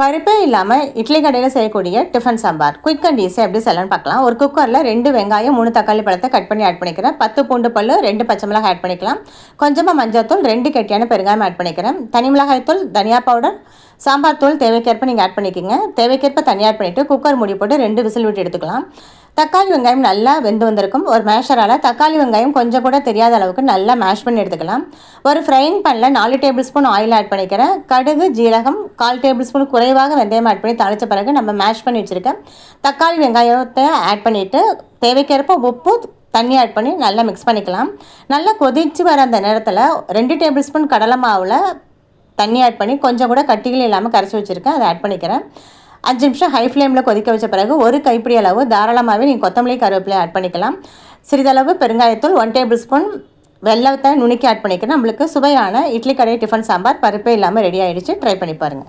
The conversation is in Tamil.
பருப்பே இல்லாமல் இட்லி கடையில் செய்யக்கூடிய டிஃபன் சாம்பார். குயிக் அண்ட் ஈஸியாக எப்படி செய்யலாம்னு பார்க்கலாம். ஒரு குக்கரில் ரெண்டு வெங்காயம் மூணு தக்காளி பழத்தை கட் பண்ணி ஆட் பண்ணிக்கிறேன். பத்து பூண்டு பல் ரெண்டு பச்சை மிளகாய் ஆட் பண்ணிக்கலாம். கொஞ்சமாக மஞ்சள்தூள் ரெண்டு கெட்டியான பெருங்காயம் ஆட் பண்ணிக்கிறேன். தனி மிளகாய் தூள் தனியா பவுடர் சாம்பார் தூள் தேவைக்கேற்ப நீங்கள் ஆட் பண்ணிக்கோங்க. தேவைக்கேற்ப தனியாக ஆட் பண்ணிவிட்டு குக்கர் மூடி போட்டு ரெண்டு விசில் விட்டு எடுத்துக்கலாம். தக்காளி வெங்காயம் நல்லா வெந்து வந்திருக்கும். ஒரு மேஷரால் தக்காளி வெங்காயம் கொஞ்சம் கூட தெரியாத அளவுக்கு நல்லா மேஷ் பண்ணி எடுத்துக்கலாம். ஒரு ஃப்ரைங் பேனில் நாலு டேபிள் ஸ்பூன் ஆயில் ஆட் பண்ணிக்கிறேன். கடுகு ஜீரகம் கால் டேபிள் ஸ்பூன் குறைவாக வெந்தயம் ஆட் பண்ணி தாளித்த பிறகு நம்ம மேஷ் பண்ணி வச்சுருக்கேன் தக்காளி வெங்காயத்தை ஆட் பண்ணிவிட்டு தேவைக்கேற்ப உப்பு தண்ணி ஆட் பண்ணி நல்லா மிக்ஸ் பண்ணிக்கலாம். நல்லா கொதித்து வர அந்த நேரத்தில் ரெண்டு டேபிள் ஸ்பூன் கடலை மாவில் தண்ணி ஆட் பண்ணி கொஞ்சம் கூட கட்டிகள் இல்லாமல் கரைச்சி வச்சுருக்கேன். அதை ஆட் பண்ணிக்கிறேன். அஞ்சு நிமிஷம் ஹை ஃப்ளேமில் கொதிக்க வச்ச பிறகு ஒரு கைப்பிடி அளவு தாராளமாகவே நீங்கள் கொத்தமல்லி கருவேப்பிலை ஆட் பண்ணிக்கலாம். சிறிதளவு பெருங்காயத்தூள் ஒன் டேபிள் ஸ்பூன் வெள்ளத்தை நுணுக்கி ஆட் பண்ணிக்கணும் நம்மளுக்கு சுவையான இட்லி கடை டிஃபன் சாம்பார் பருப்பே இல்லாமல் ரெடி ஆகிடுச்சு ட்ரை பண்ணி பாருங்கள்